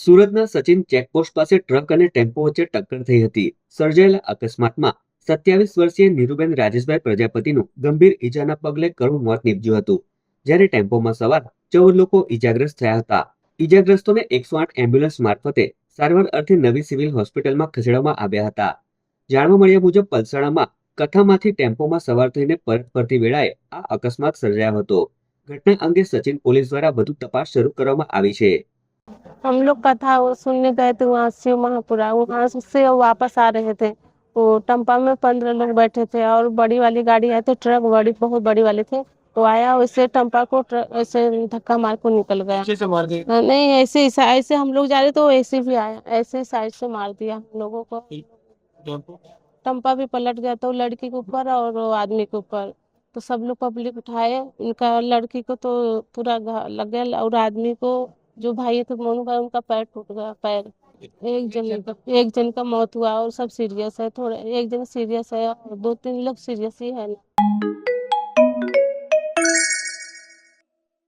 સુરતના સચિન ચેકપોસ્ટ પાસે ટ્રક અને ટેમ્પો વચ્ચે ટક્કર થઈ હતી. સર્જાયેલા અકસ્માતમાં સત્યાવીસ વર્ષીય નીરુબેન રાજેશભાઈ પ્રજાપતિનું ગંભીર ઈજાના પગલે કરુણ મોત નીપજ્યું હતું. જ્યારે ટેમ્પોમાં સવાર ચૌદ લોકો ઈજાગ્રસ્ત થયા હતા. ઈજાગ્રસ્તોને એકસો આઠ એમ્બ્યુલન્સ મારફતે સારવાર અર્થે નવી સિવિલ હોસ્પિટલમાં ખસેડવામાં આવ્યા હતા. જાણવા મળ્યા મુજબ પલસાણામાં કથામાંથી ટેમ્પોમાં સવાર થઈને પરત ફરતી વેળાએ આ અકસ્માત સર્જાયો હતો. ઘટના અંગે સચિન પોલીસ દ્વારા વધુ તપાસ શરૂ કરવામાં આવી છે. हम लोग कथा वो सुनने गए थे वहाँ शिव महापुरा वहाँ से वापस आ रहे थे। वो टम्पा में पंद्रह लोग बैठे थे और बड़ी वाली गाड़ी आई थी ट्रक बड़ी बहुत बड़ी वाली थी। तो आया वैसे टम्पा को ऐसे धक्का मार को निकल गया। पीछे से मार दी नहीं ऐसे ही सा- ऐसे हम लोग जा रहे थे वो ऐसे भी आया ऐसे साइड से मार दिया हम लोगों को। टम्पा भी पलट गया तो लड़की के ऊपर और आदमी के ऊपर। तो सब लोग पब्लिक उठाए उनका लड़की को तो पूरा लग गया और आदमी को जो भाई थे मोनू भाई उनका पैर टूट गया, पैर एक जन का एक जन का मौत हुआ और सब सीरियस है, थोड़ा, एक जन सीरियस है और दो तीन लोग सीरियस ही है। ना